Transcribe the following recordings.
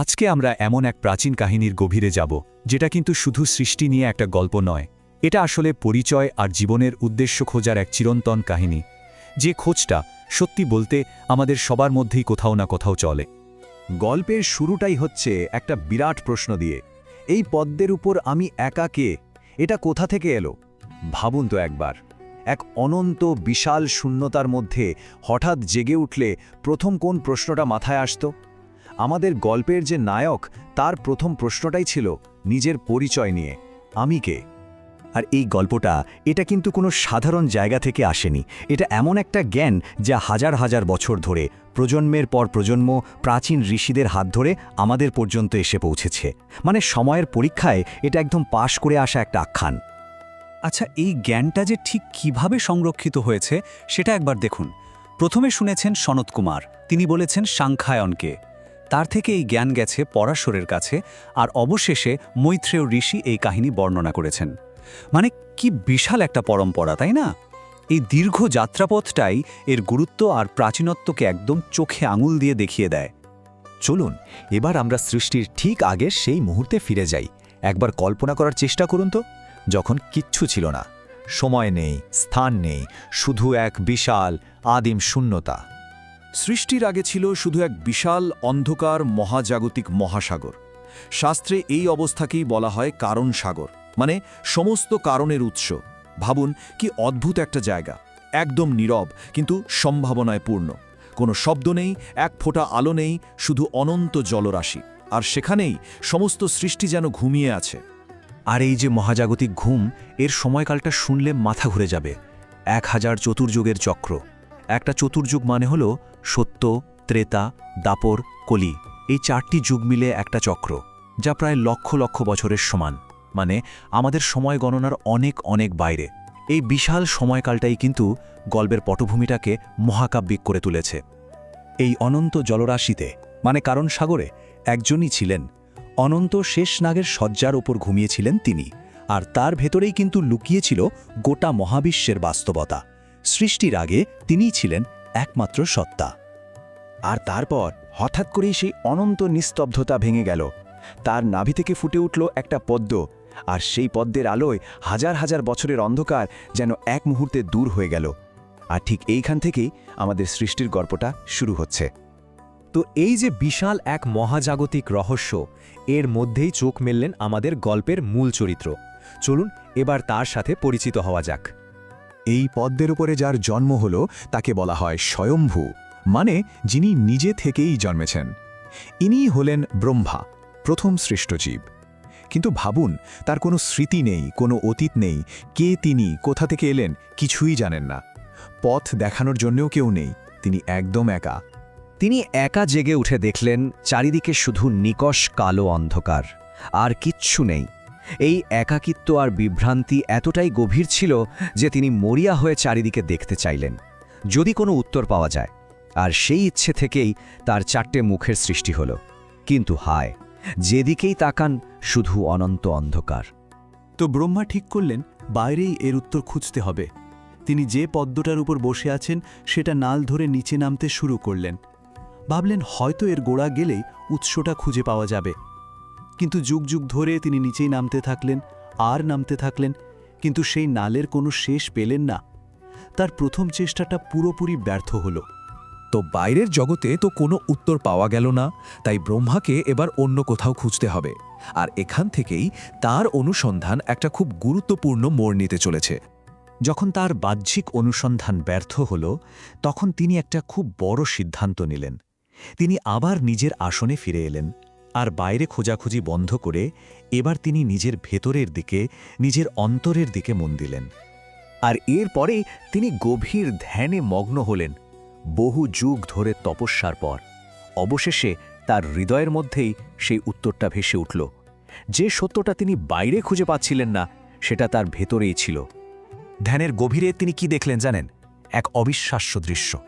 আজকে আমরা এমন এক প্রাচীন কাহিনীর গভীরে যাব, যেটা কিন্তু শুধু সৃষ্টি নিয়ে একটা গল্প নয়। এটা আসলে পরিচয় আর জীবনের উদ্দেশ্য খোঁজার এক চিরন্তন কাহিনী। যে খোঁজটা, সত্যি বলতে, আমাদের সবার মধ্যেই কোথাও না কোথাও চলে। গল্পের শুরুটাই হচ্ছে একটা বিরাট প্রশ্ন দিয়ে, এই পদ্মের উপর আমি একা কে? এটা কোথা থেকে এলো? ভাবুন তো একবার। এক অনন্ত, বিশাল শূন্যতার মধ্যে হঠাৎ জেগে উঠলে প্রথম কোন প্রশ্নটা মাথায় আসতো? আমাদের গল্পের যে নায়ক, তার প্রথম প্রশ্নটাই ছিল নিজের পরিচয় নিয়ে, আমি কে? আর এই গল্পটা, এটা কিন্তু কোনো সাধারণ জায়গা থেকে আসেনি। এটা এমন একটা জ্ঞান যা হাজার হাজার বছর ধরে, প্রজন্মের পর প্রজন্ম, প্রাচীন ঋষিদের হাত ধরে আমাদের পর্যন্ত এসে পৌঁছেছে। মানে সময়ের পরীক্ষায় এটা একদম পাশ করে আসা একটা আখ্যান। আচ্ছা এই জ্ঞানটা যে ঠিক কীভাবে সংরক্ষিত হয়েছে, সেটা একবার দেখুন। প্রথমে শুনেছেন সনত কুমার। তিনি বলেছেন, সাংখ্যায়নকে। তার থেকে এই জ্ঞান গেছে পরাশরের কাছে আর অবশেষে মৈত্রেয় ঋষি এই কাহিনী বর্ণনা করেছেন। মানে কি বিশাল একটা পরম্পরা, তাই না? এই দীর্ঘ যাত্রাপথটাই এর গুরুত্ব আর প্রাচীনত্বকে একদম চোখে আঙুল দিয়ে দেখিয়ে দেয়। চলুন, এবার আমরা সৃষ্টির ঠিক আগের সেই মুহূর্তে ফিরে যাই। একবার কল্পনা করার চেষ্টা করুন তো। যখন কিচ্ছু ছিল না, সময় নেই, স্থান নেই, শুধু এক বিশাল আদিম শূন্যতা। সৃষ্টির আগে ছিল শুধু এক বিশাল অন্ধকার মহাজাগতিক মহাসাগর। শাস্ত্রে এই অবস্থাকেই বলা হয় কারণ সাগর মানে সমস্ত কারণের উৎস। ভাবুন কি অদ্ভুত একটা জায়গা, একদম নীরব, কিন্তু সম্ভাবনায় পূর্ণ। কোনো শব্দ নেই, এক ফোঁটা আলো নেই, শুধু অনন্ত জলরাশি। আর সেখানেই সমস্ত সৃষ্টি যেন ঘুমিয়ে আছে। আর এই যে মহাজাগতিক ঘুম, এর সময়কালটা শুনলে মাথা ঘুরে যাবে। এক হাজার চতুর্যুগের চক্র। একটা চতুর্যুগ মানে হল সত্য, ত্রেতা, দাপর, কলি। এই চারটি যুগ মিলে একটা চক্র, যা প্রায় লক্ষ লক্ষ বছরের সমান। মানে আমাদের সময় গণনার অনেক অনেক বাইরে। এই বিশাল সময়কালটাই কিন্তু গল্পের পটভূমিটাকে মহাকাব্যিক করে তুলেছে। এই অনন্ত জলরাশিতে মানে কারণ সাগরে, একজনই ছিলেন। অনন্ত শেষ নাগের শয্যার ওপর ঘুমিয়েছিলেন তিনি। আর তার ভেতরেই কিন্তু লুকিয়েছিল গোটা মহাবিশ্বের বাস্তবতা। সৃষ্টির আগে তিনিই ছিলেন একমাত্র সত্তা। আর তারপর হঠাৎ করেই সেই অনন্ত নিস্তব্ধতা ভেঙে গেল। তার নাভি থেকে ফুটে উঠল একটা পদ্ম, আর সেই পদ্মের আলোয় হাজার হাজার বছরের অন্ধকার যেন এক মুহূর্তে দূর হয়ে গেল। আর ঠিক এইখান থেকেই আমাদের সৃষ্টির গল্পটা শুরু হচ্ছে। তো এই যে বিশাল এক মহাজাগতিক রহস্য, এর মধ্যেই চোখ মেললেন আমাদের গল্পের মূল চরিত্র। চলুন এবার তার সাথে পরিচিত হওয়া যাক। এই পদ্মের উপরে যার জন্ম হল, তাকে বলা হয় স্বয়ম্ভু মানে যিনি নিজে থেকেই জন্মেছেন। ইনিই হলেন ব্রহ্মা, প্রথম সৃষ্ট জীব কিন্তু ভাবুন, তার কোনো স্মৃতি নেই, কোনো অতীত নেই, কে তিনি, কোথা থেকে এলেন, কিছুই জানেন না। পথ দেখানোর জন্যও কেউ নেই, তিনি একদম একা। তিনি একা জেগে উঠে দেখলেন, চারিদিকে শুধু নিকষ কালো অন্ধকার, আর কিচ্ছু নেই। এই একাকিত্ব আর বিভ্রান্তি এতটাই গভীর ছিল যে তিনি মরিয়া হয়ে চারিদিকে দেখতে চাইলেন, যদি কোনো উত্তর পাওয়া যায়। আর সেই ইচ্ছে থেকেই তার চারটে মুখের সৃষ্টি হল। কিন্তু হায়, যেদিকেই তাকান, শুধু অনন্ত অন্ধকার। তো ব্রহ্মা ঠিক করলেন, বাইরেই এর উত্তর খুঁজতে হবে। তিনি যে পদ্মটার উপর বসে আছেন, সেটা নাল ধরে নিচে নামতে শুরু করলেন। ভাবলেন হয়তো এর গোড়া গেলেই উৎসটা খুঁজে পাওয়া যাবে। কিন্তু যুগ যুগ ধরে তিনি নিচেই নামতে থাকলেন, আর নামতে থাকলেন, কিন্তু সেই নালের কোনো শেষ পেলেন না। তার প্রথম চেষ্টাটা পুরোপুরি ব্যর্থ হল। তো বাইরের জগতে তো কোনো উত্তর পাওয়া গেল না, তাই ব্রহ্মাকে এবার অন্য কোথাও খুঁজতে হবে। আর এখান থেকেই তার অনুসন্ধান একটা খুব গুরুত্বপূর্ণ মোড় নিতে চলেছে। যখন তার বাহ্যিক অনুসন্ধান ব্যর্থ হল, তখন তিনি একটা খুব বড় সিদ্ধান্ত নিলেন। তিনি আবার নিজের আসনে ফিরে এলেন। আর বাইরে খোঁজাখুঁজি বন্ধ করে এবার তিনি নিজের ভেতরের দিকে, নিজের অন্তরের দিকে মন দিলেন। আর এরপরে তিনি গভীর ধ্যানে মগ্ন হলেন, বহু যুগ ধরে তপস্যার পর। অবশেষে তার হৃদয়ের মধ্যেই সেই উত্তরটা ভেসে উঠল। যে সত্যটা তিনি বাইরে খুঁজে পাচ্ছিলেন না, সেটা তার ভেতরেই ছিল। ধ্যানের গভীরে তিনি কি দেখলেন জানেন? এক অবিশ্বাস্য দৃশ্য।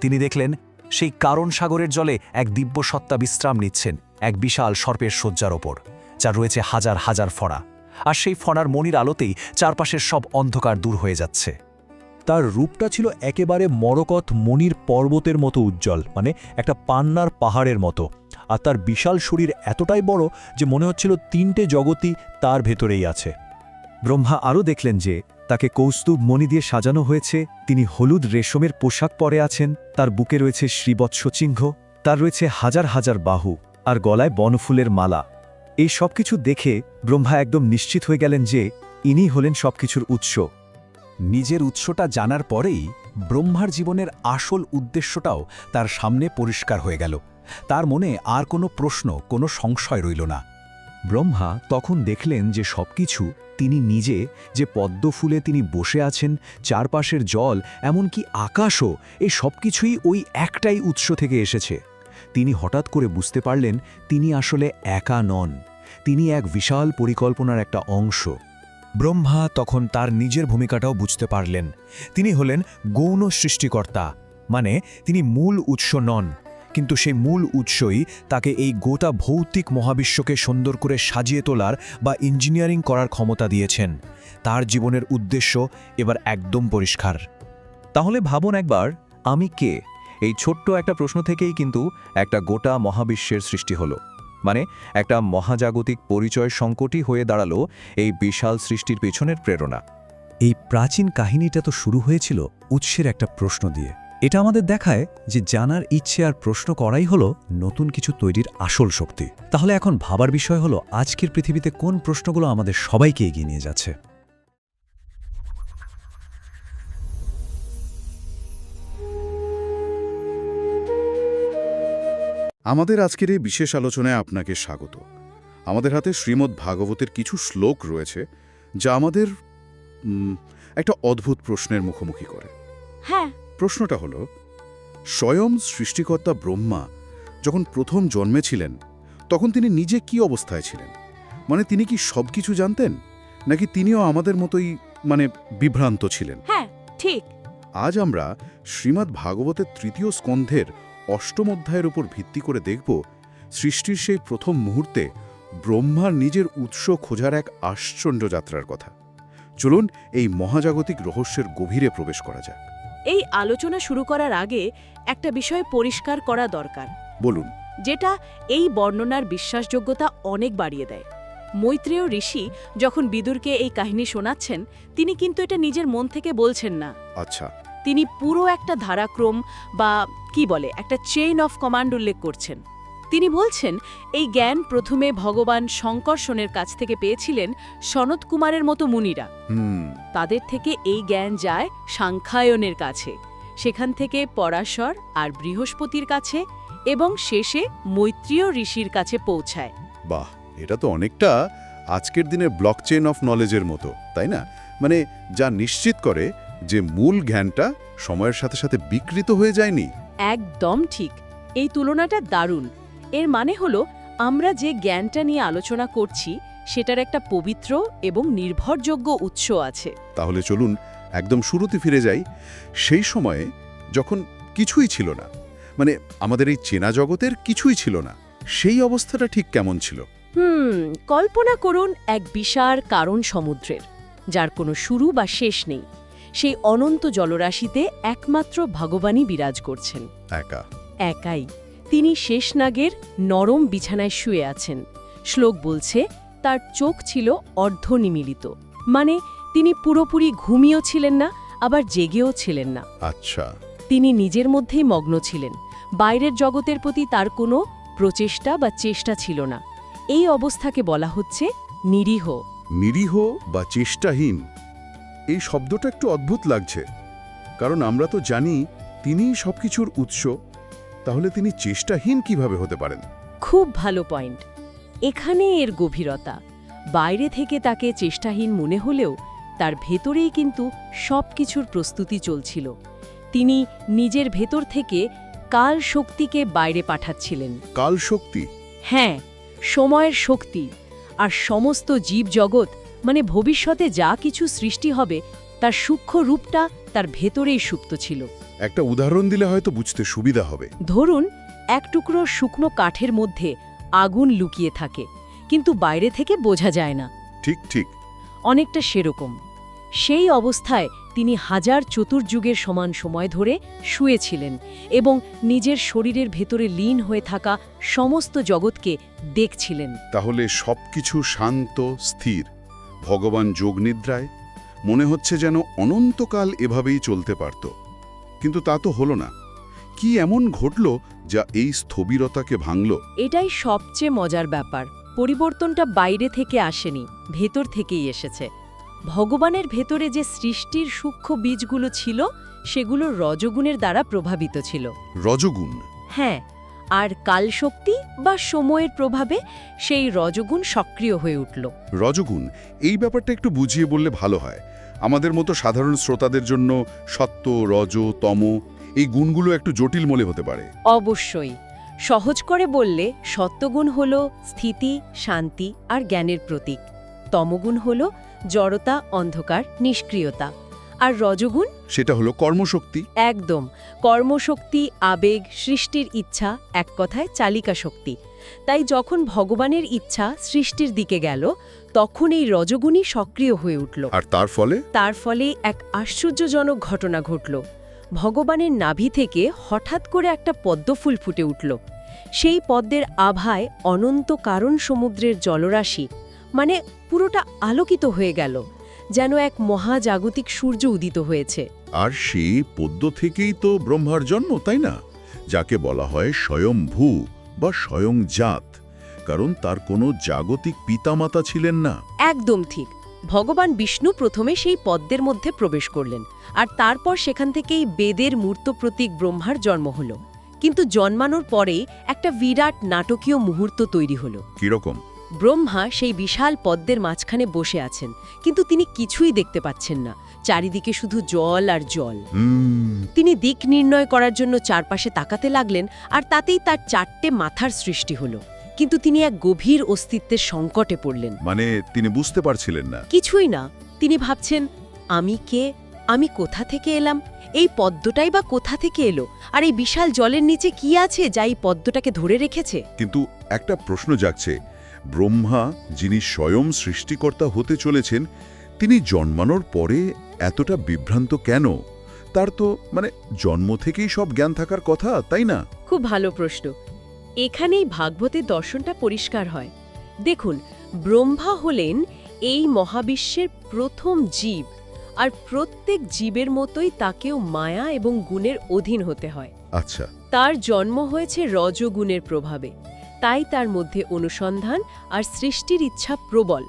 তিনি দেখলেন সেই কারণ সাগরের জলে এক দিব্য সত্তা বিশ্রাম নিচ্ছেন। এক বিশাল সর্পের শয্যার ওপর, যার রয়েছে হাজার হাজার ফড়া। আর সেই ফণার মনির আলোতেই চারপাশের সব অন্ধকার দূর হয়ে যাচ্ছে। তার রূপটা ছিল একেবারে মরকত মনির পর্বতের মতো উজ্জ্বল মানে একটা পান্নার পাহাড়ের মতো। আর তার বিশাল শরীর এতটাই বড় যে মনে হচ্ছিল তিনটে জগতই তার ভেতরেই আছে। ব্রহ্মা আরও দেখলেন যে তাকে কৌস্তুভ মণি দিয়ে সাজানো হয়েছে, তিনি হলুদ রেশমের পোশাক পরে আছেন, তার বুকে রয়েছে শ্রীবৎস চিহ্ন, তার রয়েছে হাজার হাজার বাহু। আর গলায় বনফুলের মালা। এই সব কিছু দেখে ব্রহ্মা একদম নিশ্চিত হয়ে গেলেন যে ইনি হলেন সবকিছুর উৎস। নিজের উৎসটা জানার পরেই ব্রহ্মার জীবনের আসল উদ্দেশ্যটাও তার সামনে পরিষ্কার হয়ে গেল। তার মনে আর কোনো প্রশ্ন, কোনো সংশয় রইল না। ব্রহ্মা তখন দেখলেন যে সবকিছু তিনি নিজে, যে পদ্মফুলে তিনি বসে আছেন, চারপাশের জল, এমনকি আকাশও, এই সবকিছুই ওই একটাই উৎস থেকে এসেছে। তিনি হঠাৎ করে বুঝতে পারলেন তিনি আসলে একা নন। তিনি এক বিশাল পরিকল্পনার একটা অংশ। ব্রহ্মা তখন তার নিজের ভূমিকাটাও বুঝতে পারলেন। তিনি হলেন গৌণ সৃষ্টিকর্তা মানে তিনি মূল উৎস নন, কিন্তু সেই মূল উৎসই তাকে এই গোটা ভৌতিক মহাবিশ্বকে সুন্দর করে সাজিয়ে তোলার বা ইঞ্জিনিয়ারিং করার ক্ষমতা দিয়েছেন। তার জীবনের উদ্দেশ্য এবার একদম পরিষ্কার। তাহলে ভাবুন একবার, আমি কে? এই ছোট্ট একটা প্রশ্ন থেকেই কিন্তু একটা গোটা মহাবিশ্বের সৃষ্টি হলো। মানে একটা মহাজাগতিক পরিচয় সংকটই হয়ে দাঁড়াল এই বিশাল সৃষ্টির পেছনের প্রেরণা। এই প্রাচীন কাহিনীটা তো শুরু হয়েছিল উৎসের একটা প্রশ্ন দিয়ে। এটা আমাদের দেখায় যে জানার ইচ্ছে আর প্রশ্ন করাই হলো নতুন কিছু তৈরির আসল শক্তি। তাহলে এখন ভাবার বিষয় হলো আজকের পৃথিবীতে কোন প্রশ্নগুলো আমাদের সবাইকে এগিয়ে নিয়ে যাচ্ছে। আমাদের আজকের এই বিশেষ আলোচনায় আপনাকে স্বাগত। আমাদের হাতে শ্রীমদ্ ভাগবতের কিছু শ্লোক রয়েছে যা আমাদের একটা অদ্ভুত প্রশ্নের মুখোমুখি করে। হ্যাঁ। প্রশ্নটা হলো স্বয়ং সৃষ্টিকর্তা ব্রহ্মা যখন প্রথম জন্মেছিলেন তখন তিনি নিজে কি অবস্থায় ছিলেন? মানে তিনি কি সব কিছু জানতেন নাকি তিনিও আমাদের মতোই মানে বিভ্রান্ত ছিলেন? হ্যাঁ ঠিক। আজ আমরা শ্রীমদ্ ভাগবতের তৃতীয় স্কন্ধের অষ্টম অধ্যায়ের উপর ভিত্তি করে দেখব সৃষ্টির সেই প্রথম মুহূর্তে ব্রহ্মার নিজের উৎস খোঁজার এক আশ্চর্য যাত্রার কথা। চলুন এই মহাজাগতিক রহস্যের গভীরে প্রবেশ করা যাক। এই আলোচনা শুরু করার আগে একটা বিষয় পরিষ্কার করা দরকার। বলুন। যেটা এই বর্ণনার বিশ্বাসযোগ্যতা অনেক বাড়িয়ে দেয়। মৈত্রেয় ঋষি যখন বিদুরকে এই কাহিনী শোনাচ্ছেন তিনি কিন্তু এটা নিজের মন থেকে বলছেন না। আচ্ছা। তিনি পুরো একটা ধারাক্রম বা কি বলে একটা চেইন অফ কমান্ড উল্লেখ করছেন। তিনি বলছেন এই জ্ঞান প্রথমে ভগবান শঙ্কর্ষণের কাছ থেকে পেয়েছিলেন সনত কুমারের মতো মুনিরা। তাদের থেকে এই জ্ঞান যায় সাংখ্যায়নের কাছে সেখান থেকে পরাশর আর বৃহস্পতির কাছে এবং শেষে মৈত্রীয় ঋষির কাছে পৌঁছায়। বাহ এটা তো অনেকটা আজকের দিনের ব্লকচেন অফ নলেজের মতো তাই না? মানে যা নিশ্চিত করে যে মূল জ্ঞানটা সময়ের সাথে সাথে বিকৃত হয়ে যায়নি। একদম ঠিক। এই তুলনাটা দারুণ। এর মানে হলো আমরা যে জ্ঞানটা নিয়ে আলোচনা করছি সেটার একটা পবিত্র এবং নির্ভরযোগ্য উৎস আছে। তাহলে চলুন একদম শুরুতে ফিরে যাই। সেই সময়ে যখন কিছুই ছিল না মানে আমাদের এই চেনা জগতের কিছুই ছিল না সেই অবস্থাটা ঠিক কেমন ছিল? হুম কল্পনা করুন এক বিশাল কারণ সমুদ্রের যার কোনো শুরু বা শেষ নেই। সেই অনন্ত জলরাশিতে একমাত্র ভগবানই বিরাজ করছেন। একা। একাই। তিনি শেষনাগের নরম বিছানায় শুয়ে আছেন। শ্লোক বলছে তার চোখ ছিল অর্ধনিমিলিত। মানে তিনি পুরোপুরি ঘুমিয়েও ছিলেন না আবার জেগেও ছিলেন না। আচ্ছা। তিনি নিজের মধ্যেই মগ্ন ছিলেন। বাইরের জগতের প্রতি তার কোনো প্রচেষ্টা বা চেষ্টা ছিল না। এই অবস্থাকে বলা হচ্ছে নিরীহ। নিরীহ বা চেষ্টাহীন? এই শব্দটা একটু অদ্ভুত লাগছে। কারণ আমরা তো জানি তিনিই সবকিছুর উৎস তাহলে তিনি চেষ্টাহীন কীভাবে হতে পারেন? খুব ভালো পয়েন্ট। এখানে এর গভীরতা। বাইরে থেকে তাকে চেষ্টাহীন মনে হলেও তার ভেতরেই কিন্তু সব কিছুর প্রস্তুতি চলছিল। তিনি নিজের ভেতর থেকে কাল শক্তিকে বাইরে পাঠাচ্ছিলেন। কাল শক্তি? হ্যাঁ সময়ের শক্তি। আর সমস্ত জীবজগৎ মানে ভবিষ্যতে যা কিছু সৃষ্টি হবে তার সূক্ষ্ম রূপটা তার ভেতরেই সুপ্ত ছিল। একটা উদাহরণ দিলে হয়তো বুঝতে সুবিধা হবে। ধরুন এক টুকরো শুকনো কাঠের মধ্যে আগুন লুকিয়ে থাকে কিন্তু বাইরে থেকে বোঝা যায় না। ঠিক ঠিক। অনেকটা সেরকম। সেই অবস্থায় তিনি হাজার চতুর্যুগের সমান সময় ধরে শুয়েছিলেন এবং নিজের শরীরের ভেতরে লীন হয়ে থাকা সমস্ত জগৎকে দেখছিলেন। তাহলে সবকিছু শান্ত স্থির। ভগবান যোগনিদ্রায় মনে হচ্ছে যেন অনন্তকাল এভাবেই চলতে পারত। কিন্তু তা তো হলো না। কি এমন ঘটল যা এই স্থবিরতাকে ভাঙল? এটাই সবচেয়ে মজার ব্যাপার। পরিবর্তনটা বাইরে থেকে আসেনি ভেতর থেকেই এসেছে। ভগবানের ভেতরে যে সৃষ্টির সূক্ষ্ম বীজগুলো ছিল সেগুলো রজগুণের দ্বারা প্রভাবিত ছিল। রজগুণ? হ্যাঁ আর কালশক্তি বা সময়ের প্রভাবে সেই রজগুণ সক্রিয় হয়ে উঠল। রজগুণ এই ব্যাপারটা একটু বুঝিয়ে বললে ভালো হয়। আমাদের মতো সাধারণ শ্রোতাদের জন্য সত্য রজ তম এই গুণগুলো একটু জটিল মনে হতে পারে। অবশ্যই। সহজ করে বললে সত্যগুণ হল স্থিতি শান্তি আর জ্ঞানের প্রতীক। তমগুণ হল জড়তা অন্ধকার নিষ্ক্রিয়তা। আর রজগুণ? সেটা হলো কর্মশক্তি। একদম। কর্মশক্তি আবেগ সৃষ্টির ইচ্ছা এক কথায় চালিকা শক্তি। তাই যখন ভগবানের ইচ্ছা সৃষ্টির দিকে গেল তখন এই রজগুণই সক্রিয় হয়ে উঠল। আর তার ফলে? তার ফলে এক আশ্চর্যজনক ঘটনা ঘটল। ভগবানের নাভি থেকে হঠাৎ করে একটা পদ্মফুল ফুটে উঠল। সেই পদ্মের আভায় অনন্ত কারণ সমুদ্রের জলরাশি মানে পুরোটা আলোকিত হয়ে গেল। যেন এক মহাজাগতিক সূর্য উদিত হয়েছে। আর সেই পদ্ম থেকেই তো ব্রহ্মার জন্ম তাই না? যাকে বলা হয় স্বয়ংভূ বা স্বয়ংজাত কারণ তার কোনো জাগতিক পিতামাতা ছিলেন না। একদম ঠিক। ভগবান বিষ্ণু প্রথমে সেই পদ্মের মধ্যে প্রবেশ করলেন আর তারপর সেখান থেকেই বেদের মূর্ত প্রতীক ব্রহ্মার জন্ম হল। কিন্তু জন্মানোর পরে একটা বিরাট নাটকীয় মুহূর্ত তৈরি হল। কীরকম? ব্রহ্মা সেই বিশাল পদ্মের মাঝখানে বসে আছেন কিন্তু তিনি কিছুই দেখতে পাচ্ছেন না। চারিদিকে শুধু জল আর জল। তিনি দিক নির্ণয় করার জন্য চারপাশে তাকাতে লাগলেন আর তাতেই তার চারটে মাথার সৃষ্টি হলো। কিন্তু তিনি এক গভীর অস্তিত্বের সংকটে পড়লেন। মানে তিনি বুঝতে পারছিলেন না। কিছুই না। তিনি ভাবছেন আমি কে? আমি কোথা থেকে এলাম? এই পদ্মটাই বা কোথা থেকে এলো? আর এই বিশাল জলের নিচে কি আছে যা এই পদ্মটাকে ধরে রেখেছে? কিন্তু একটা প্রশ্ন জাগছে। ব্রহ্মা যিনি স্বয়ং সৃষ্টিকর্তা হতে চলেছেন তিনি জন্মানোর পরে এতটা বিভ্রান্ত কেন? তার তো মানে জন্ম থেকেই সব জ্ঞান থাকার কথা তাই না? খুব ভালো প্রশ্ন। এখানেই ভাগবতের দর্শনটা পরিষ্কার হয়। দেখুন ব্রহ্মা হলেন এই মহাবিশ্বের প্রথম জীব আর প্রত্যেক জীবের মতোই তাকেও মায়া এবং গুণের অধীন হতে হয়। আচ্ছা। তার জন্ম হয়েছে রজগুণের প্রভাবে। তাই তার মধ্যে অনুসন্ধান আর সৃষ্টির ইচ্ছা প্রবল।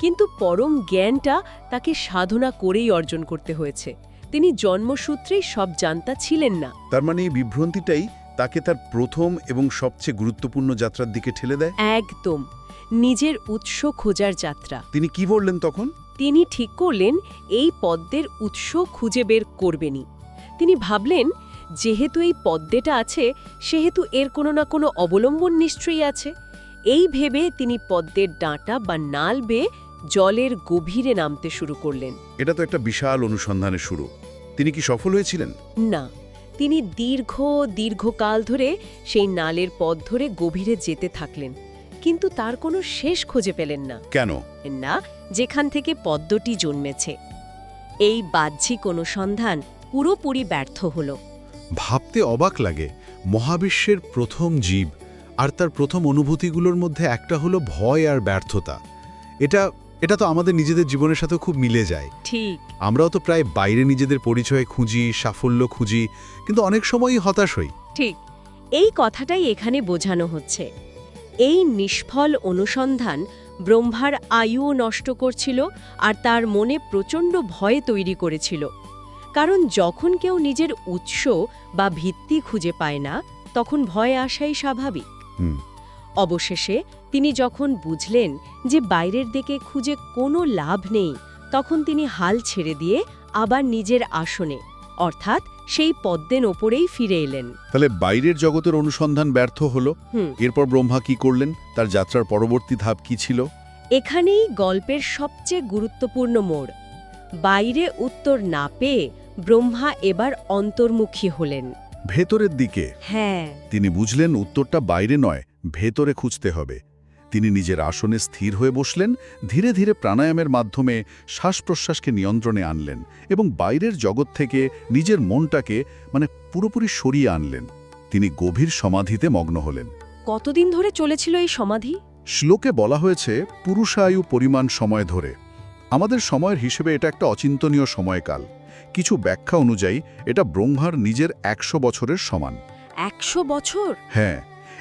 কিন্তু পরম জ্ঞানটা তাকে সাধনা করেই অর্জন করতে হয়েছে। তিনি জন্মসূত্রেই সব জানতা ছিলেন না। তার মানে এই বিভ্রান্তিটাই তাকে তার প্রথম এবং সবচেয়ে গুরুত্বপূর্ণ যাত্রার দিকে ঠেলে দেয়? একদম। নিজের উৎস খোঁজার যাত্রা। তিনি কি বললেন তখন? তিনি ঠিক করলেন এই পদ্মের উৎস খুঁজে বের করবেনই। তিনি ভাবলেন যেহেতু এই পদ্মেটা আছে সেহেতু এর কোনো না কোনো অবলম্বন নিশ্চয়ই আছে। এই ভেবে তিনি পদ্মের ডাঁটা বা নাল বেয়ে জলের গভীরে নামতে শুরু করলেন। এটা তো একটা বিশাল অনুসন্ধানের শুরু। তিনি কি সফল হয়েছিলেন? না। তিনি দীর্ঘ দীর্ঘকাল ধরে সেই নালের পথ ধরে গভীরে যেতে থাকলেন কিন্তু তার কোনো শেষ খুঁজে পেলেন না। কেন? না যেখান থেকে পদ্মটি জন্মেছে। এই বাহ্যিক অনুসন্ধান পুরোপুরি ব্যর্থ হল। ভাবতে অবাক লাগে মহাবিশ্বের প্রথম জীব আর তার প্রথম অনুভূতিগুলোর মধ্যে একটা হলো ভয় আর ব্যর্থতা। এটা এটা তো আমাদের নিজেদের জীবনের সাথে খুব মিলে যায়। ঠিক। আমরাও তো প্রায় বাইরে নিজেদের পরিচয় খুঁজি সাফল্য খুঁজি কিন্তু অনেক সময়ই হতাশ হই। ঠিক। এই কথাটাই এখানে বোঝানো হচ্ছে। এই নিষ্ফল অনুসন্ধান ব্রহ্মার আয়ুও নষ্ট করছিল আর তার মনে প্রচণ্ড ভয় তৈরি করেছিল। কারণ যখন কেউ নিজের উৎস বা ভিত্তি খুঁজে পায় না তখন ভয় আসাই স্বাভাবিক। অবশেষে তিনি যখন বুঝলেন যে বাইরের দিকে খুঁজে কোনো লাভ নেই তখন তিনি হাল ছেড়ে দিয়ে আবার নিজের আসনে অর্থাৎ সেই পদ্মের ওপরেই ফিরে এলেন। তাহলে বাইরের জগতের অনুসন্ধান ব্যর্থ হলো? এরপর ব্রহ্মা কি করলেন? তার যাত্রার পরবর্তী ধাপ কি ছিল? এখানেই গল্পের সবচেয়ে গুরুত্বপূর্ণ মোড়। বাইরে উত্তর না পেয়ে ব্রহ্মা এবার অন্তর্মুখী হলেন। ভেতরের দিকে। হ্যাঁ। তিনি বুঝলেন উত্তরটা বাইরে নয় ভেতরে খুঁজতে হবে। তিনি নিজের আসনে স্থির হয়ে বসলেন ধীরে ধীরে প্রাণায়ামের মাধ্যমে শ্বাস প্রশ্বাসকে নিয়ন্ত্রণে আনলেন এবং বাইরের জগৎ থেকে নিজের মনটাকে মানে পুরোপুরি সরিয়ে আনলেন। তিনি গভীর সমাধিতে মগ্ন হলেন। কতদিন ধরে চলেছিল এই সমাধি? শ্লোকে বলা হয়েছে পুরুষায়ু পরিমাণ সময় ধরে। আমাদের সময়ের হিসেবে এটা একটা অচিন্তনীয় সময়কাল। কিছু ব্যাখ্যা অনুযায়ী এটা ব্রহ্মার নিজের একশো বছরের সমান। একশো বছর? হ্যাঁ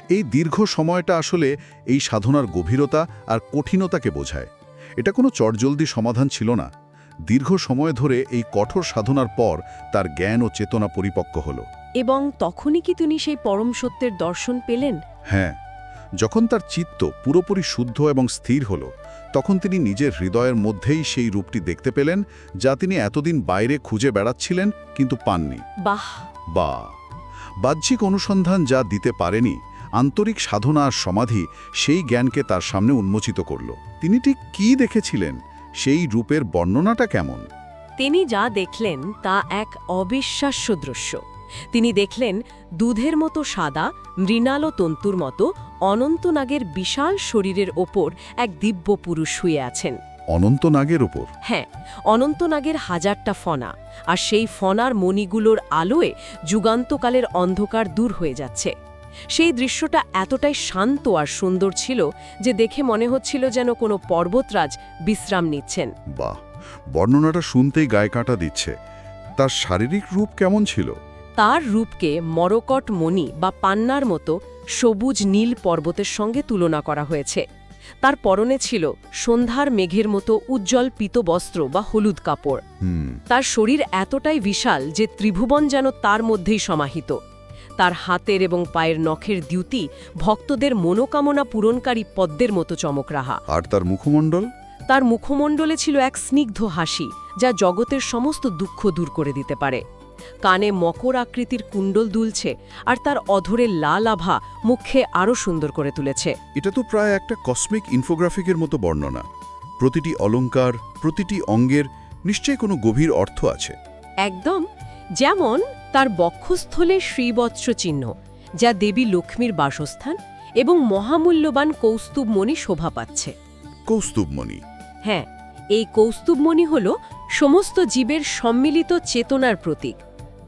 এই দীর্ঘ সময়টা আসলে এই সাধনার গভীরতা আর কঠিনতাকে বোঝায়। এটা কোনো চটজলদি সমাধান ছিল না। দীর্ঘ সময় ধরে এই কঠোর সাধনার পর তার জ্ঞান ও চেতনা পরিপক্ক হল। এবং তখনই কি তিনি সেই পরম সত্যের দর্শন পেলেন? হ্যাঁ যখন তার চিত্ত পুরোপুরি শুদ্ধ এবং স্থির হল তখন তিনি নিজের হৃদয়ের মধ্যেই সেই রূপটি দেখতে পেলেন যা তিনি এতদিন বাইরে খুঁজে বেড়াচ্ছিলেন কিন্তু পাননি। বাহ! বা বাহ্যিক অনুসন্ধান যা দিতে পারেনি আন্তরিক সাধনা আর সমাধি সেই জ্ঞানকে তার সামনে উন্মোচিত করল। তিনি ঠিক কী দেখেছিলেন? সেই রূপের বর্ণনাটা কেমন? তিনি যা দেখলেন তা এক অবিশ্বাস্য দৃশ্য। তিনি দেখলেন দুধের মতো সাদা মৃণাল তন্তুর মতো অনন্তনাগের বিশাল শরীরের ওপর এক দিব্য পুরুষ শুয়ে আছেন। অনন্তনাগের ওপর? হ্যাঁ অনন্তনাগের হাজারটা ফনা আর সেই ফনার মণিগুলোর আলোয় যুগান্তকালের অন্ধকার দূর হয়ে যাচ্ছে। সেই দৃশ্যটা এতটাই শান্ত আর সুন্দর ছিল যে দেখে মনে হচ্ছিল যেন কোনো পর্বতরাজ বিশ্রাম নিচ্ছেন। বাহ বর্ণনাটা শুনতেই গায়ে কাঁটা দিচ্ছে। তার শারীরিক রূপ কেমন ছিল? তার রূপকে মরকট মণি বা পান্নার মতো সবুজ নীল পর্বতের সঙ্গে তুলনা করা হয়েছে। তার পরনে ছিল সন্ধ্যার মেঘের মতো উজ্জ্বল পীতবস্ত্র বা হলুদ কাপড়। তার শরীর এতটাই বিশাল যে ত্রিভুবন যেন তার মধ্যেই সমাহিত। তার হাতের এবং পায়ের নখের দ্যুতি ভক্তদের মনোকামনা পূরণকারী পদ্মের মতো চমকরাহা। আর তার মুখমণ্ডল? তার মুখমণ্ডলে ছিল এক স্নিগ্ধ হাসি যা জগতের সমস্ত দুঃখ দূর করে দিতে পারে। কানে মকর আকৃতির কুণ্ডল দুলছে আর তার অধরের লাল আভা মুখে আরও সুন্দর করে তুলেছে। এটা তো প্রায় একটা কসমিক ইনফোগ্রাফিকের মতো বর্ণনা। প্রতিটি অলংকার প্রতিটি অঙ্গের নিশ্চয়ই কোনো গভীর অর্থ আছে। একদম যেমন তার বক্ষস্থলে শ্রীবৎস চিহ্ন যা দেবী লক্ষ্মীর বাসস্থান এবং মহামূল্যবান কৌস্তুভমণি শোভা পাচ্ছে। কৌস্তুভমণি হ্যাঁ এই কৌস্তুভমণি হল সমস্ত জীবের সম্মিলিত চেতনার প্রতীক।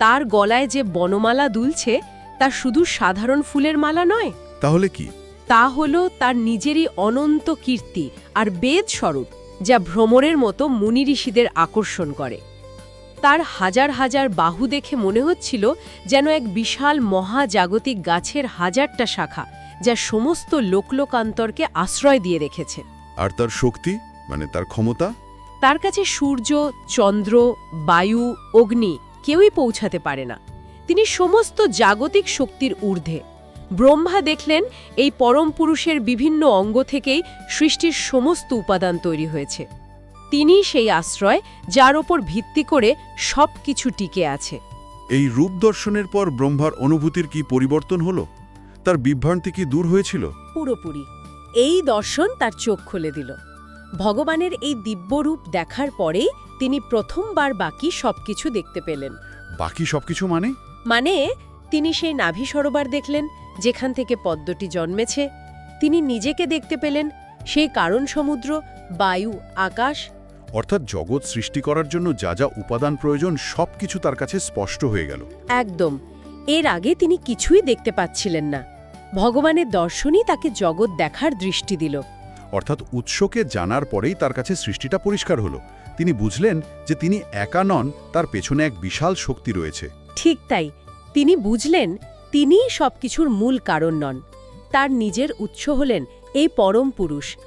তার গলায় যে বনমালা দুলছে তা শুধু সাধারণ ফুলের মালা নয়। তাহলে কি? তা হল তার নিজেরই অনন্ত কীর্তি আর বেদ স্বরূপ যা ভ্রমরের মতো মুনি ঋষিদের আকর্ষণ করে। তার হাজার হাজার বাহু দেখে মনে হচ্ছিল যেন এক বিশাল মহাজাগতিক গাছের হাজারটা শাখা যা সমস্ত লোকলোকান্তরকে আশ্রয় দিয়ে রেখেছে। আর তার শক্তি মানে তার ক্ষমতা? তার কাছে সূর্য চন্দ্র বায়ু অগ্নি কেউই পৌঁছাতে পারে না। তিনি সমস্ত জাগতিক শক্তির ঊর্ধ্বে। ব্রহ্মা দেখলেন এই পরম পুরুষের বিভিন্ন অঙ্গ থেকেই সৃষ্টির সমস্ত উপাদান তৈরি হয়েছে। তিনি সেই আশ্রয় যার ওপর ভিত্তি করে সব কিছু টিকে আছে। এই রূপ দর্শনের পর ব্রহ্মার অনুভূতির কি পরিবর্তন হলো? তার বিভ্রান্তি কি দূর হয়েছিল? পুরোপুরি। এই দর্শন তার চোখ খুলে দিল। ভগবানের এই দিব্যরূপ দেখার পরেই তিনি প্রথমবার বাকি সবকিছু দেখতে পেলেন। বাকি সবকিছু মানে? মানে তিনি সেই নাভি সরোবার দেখলেন যেখান থেকে পদ্মটি জন্মেছে। তিনি নিজেকে দেখতে পেলেন সেই কারণ সমুদ্র বায়ু আকাশ। অর্থাৎ জগৎ সৃষ্টি করার জন্য যা যা উপাদান প্রয়োজন সবকিছু তার কাছে স্পষ্ট হয়ে গেল। একদম। এর আগে তিনি কিছুই দেখতে পাচ্ছিলেন না। ভগবানের দর্শনই তাকে জগৎ দেখার দৃষ্টি দিল। অর্থাৎ উৎসকে জানার পরেই তার কাছে সৃষ্টিটা পরিষ্কার হলো। তিনি বুঝলেন যে তিনি একা নন তার পেছনে এক বিশাল শক্তি রয়েছে। ঠিক তাই। তিনি বুঝলেন তিনিই সবকিছুর মূল কারণ নন। তার নিজের উৎস হলেন এই পরম পুরুষ।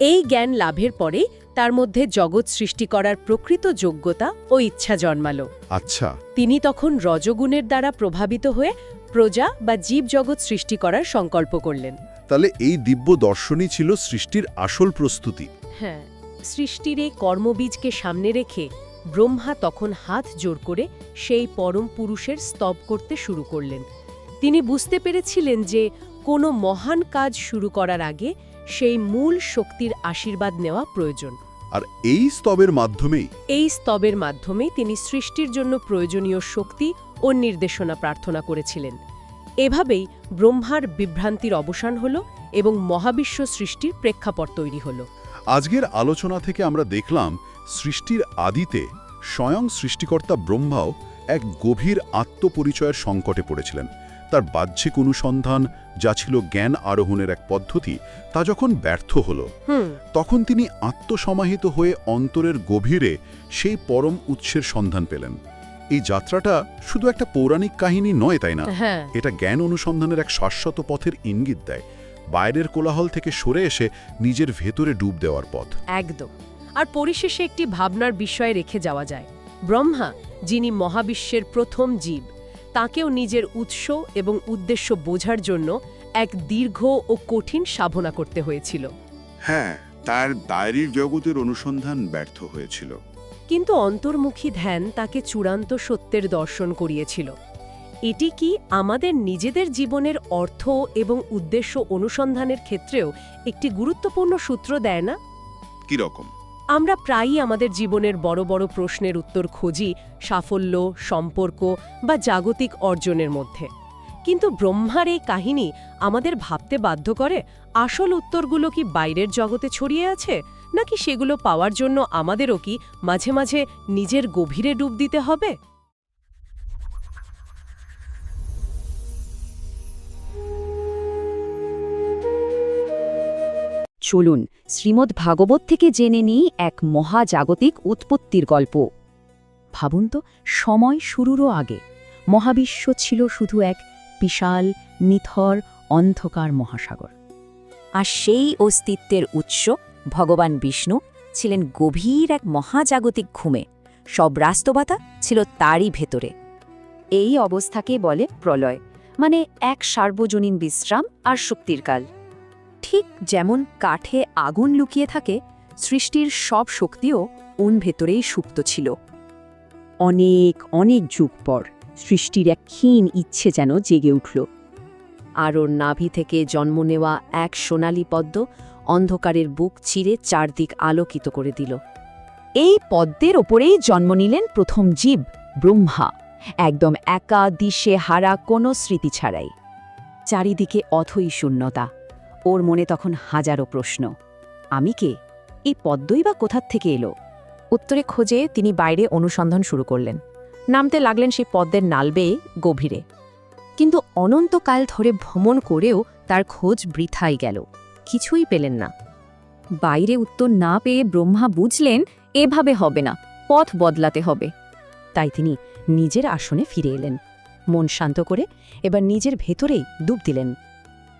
এই জ্ঞান লাভের পরে তার মধ্যে জগৎ সৃষ্টি করার প্রকৃত যোগ্যতা ও ইচ্ছা জন্মালো। আচ্ছা। তিনি তখন রজগুণের দ্বারা প্রভাবিত হয়ে প্রজা বা জীবজগৎ সৃষ্টি করার সংকল্প করলেন। তাহলে এই দিব্য দর্শনই ছিল সৃষ্টির আসল প্রস্তুতি। হ্যাঁ। সৃষ্টির এই কর্মবীজকে সামনে রেখে ব্রহ্মা তখন হাত জোর করে সেই পরম পুরুষের স্তব করতে শুরু করলেন। তিনি বুঝতে পেরেছিলেন যে কোনো মহান কাজ শুরু করার আগে সেই মূল শক্তির আশীর্বাদ নেওয়া প্রয়োজন। আর এই স্তবের মাধ্যমেই? এই স্তবের মাধ্যমে তিনি সৃষ্টির জন্য প্রয়োজনীয় শক্তি ও নির্দেশনা প্রার্থনা করেছিলেন। এভাবেই ব্রহ্মার বিভ্রান্তির অবসান হল এবং মহাবিশ্ব সৃষ্টির প্রেক্ষাপট তৈরি হল। আজকের আলোচনা থেকে আমরা দেখলাম সৃষ্টির আদিতে স্বয়ং সৃষ্টিকর্তা ব্রহ্মাও এক গভীর আত্মপরিচয়ের সংকটে পড়েছিলেন। তার বাহ্যিক অনুসন্ধান যা ছিল জ্ঞান আরোহণের এক পদ্ধতি তা যখন ব্যর্থ হল তখন তিনি আত্মসমাহিত হয়ে অন্তরের গভীরে সেই পরম উৎসের সন্ধান পেলেন। এই যাত্রাটা শুধু একটা পৌরাণিক কাহিনী নয় তাই না? হ্যাঁ। এটা জ্ঞান অনুসন্ধানের এক শাশ্বত পথের ইঙ্গিত দেয়। বাইরের কোলাহল থেকে সরে এসে নিজের ভেতরে ডুব দেওয়ার পথ। একদম। আর পরিশেষে একটি ভাবনার বিষয়ে রেখে যাওয়া যায়। ব্রহ্মা যিনি মহাবিশ্বের প্রথম জীব তাকেও নিজের উৎস এবং উদ্দেশ্য বোঝার জন্য এক দীর্ঘ ও কঠিন সাধনা করতে হয়েছিল। হ্যাঁ তার দায়েরীর জগতের অনুসন্ধান ব্যর্থ হয়েছিল। কিন্তু অন্তর্মুখী ধ্যান তাকে চূড়ান্ত সত্যের দর্শন করিয়েছিল। এটি কি আমাদের নিজেদের জীবনের অর্থ এবং উদ্দেশ্য অনুসন্ধানের ক্ষেত্রেও একটি গুরুত্বপূর্ণ সূত্র দেয় না? কি রকম? আমরা প্রায়ই আমাদের জীবনের বড় বড় প্রশ্নের উত্তর খুঁজি সাফল্য সম্পর্ক বা জাগতিক অর্জনের মধ্যে। কিন্তু ব্রহ্মার এই কাহিনী আমাদের ভাবতে বাধ্য করে আসল উত্তরগুলো কি বাইরের জগতে ছড়িয়ে আছে নাকি সেগুলো পাওয়ার জন্য আমাদেরও কি মাঝে মাঝে নিজের গভীরে ডুব দিতে হবে? চলুন শ্রীমদ্ ভাগবত থেকে জেনে নিই এক মহাজাগতিক উৎপত্তির গল্প। ভাবুন তো, সময় শুরুরও আগে। মহাবিশ্ব ছিল শুধু এক বিশাল, নিথর, অন্ধকার মহাসাগর। আর সেই অস্তিত্বের উৎস ভগবান বিষ্ণু ছিলেন গভীর এক মহাজাগতিক ঘুমে। সব রাস্তবাতা ছিল তারই ভেতরে। এই অবস্থাকে বলে প্রলয় মানে এক সার্বজনীন বিশ্রাম আর শক্তির কাল। ঠিক যেমন কাঠে আগুন লুকিয়ে থাকে, সৃষ্টির সব শক্তিও ওন ভেতরেই সুপ্ত ছিল। অনেক অনেক যুগ পর সৃষ্টির এক ক্ষীণ ইচ্ছে যেন জেগে উঠল। আর ওর নাভি থেকে জন্ম নেওয়া এক সোনালি পদ্ম অন্ধকারের বুক চিরে চারদিক আলোকিত করে দিল। এই পদ্মের ওপরেই জন্ম নিলেন প্রথম জীব, ব্রহ্মা। একদম একা দিশে হারা কোনো স্মৃতি ছাড়াই। চারিদিকে অথই শূন্যতা। ওর মনে তখন হাজারো প্রশ্ন। আমি কে? এই পদ্মই বা কোথার থেকে এলো? উত্তরে খোঁজে তিনি বাইরে অনুসন্ধান শুরু করলেন। নামতে লাগলেন সেই পদ্মের নাল বেয়ে গভীরে। কিন্তু অনন্তকাল ধরে ভ্রমণ করেও তার খোঁজ বৃথাই গেল। কিছুই পেলেন না। বাইরে উত্তর না পেয়ে ব্রহ্মা বুঝলেন, এভাবে হবে না, পথ বদলাতে হবে। তাই তিনি নিজের আসনে ফিরে এলেন। মন শান্ত করে এবার নিজের ভেতরেই ডুব দিলেন।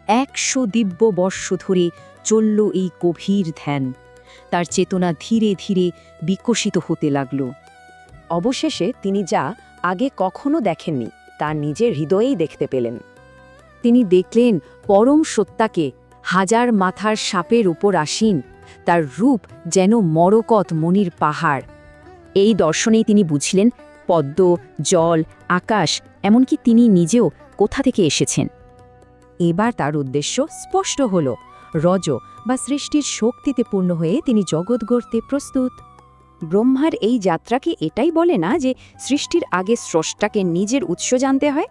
একশো দিব্য বর্ষ ধরে চলল এই গভীর ধ্যান। তার চেতনা ধীরে ধীরে বিকশিত হতে লাগল। অবশেষে তিনি যা আগে কখনো দেখেননি, তা নিজের হৃদয়েই দেখতে পেলেন। তিনি দেখলেন পরম সত্তাকে হাজার মাথার সাপের উপর আসীন, তার রূপ যেন মরকত মনির পাহাড়। এই দর্শনেই তিনি বুঝলেন, পদ্ম, জল, আকাশ, এমনকি তিনি নিজেও কোথা থেকে এসেছেন। এবার তার উদ্দেশ্য স্পষ্ট হল, রজ বা সৃষ্টির শক্তিতে পূর্ণ হয়ে তিনি জগৎ গড়তে প্রস্তুত। ব্রহ্মার এই যাত্রাকে এটাই বলে না যে সৃষ্টির আগে স্রষ্টাকে নিজের উৎস জানতে হয়।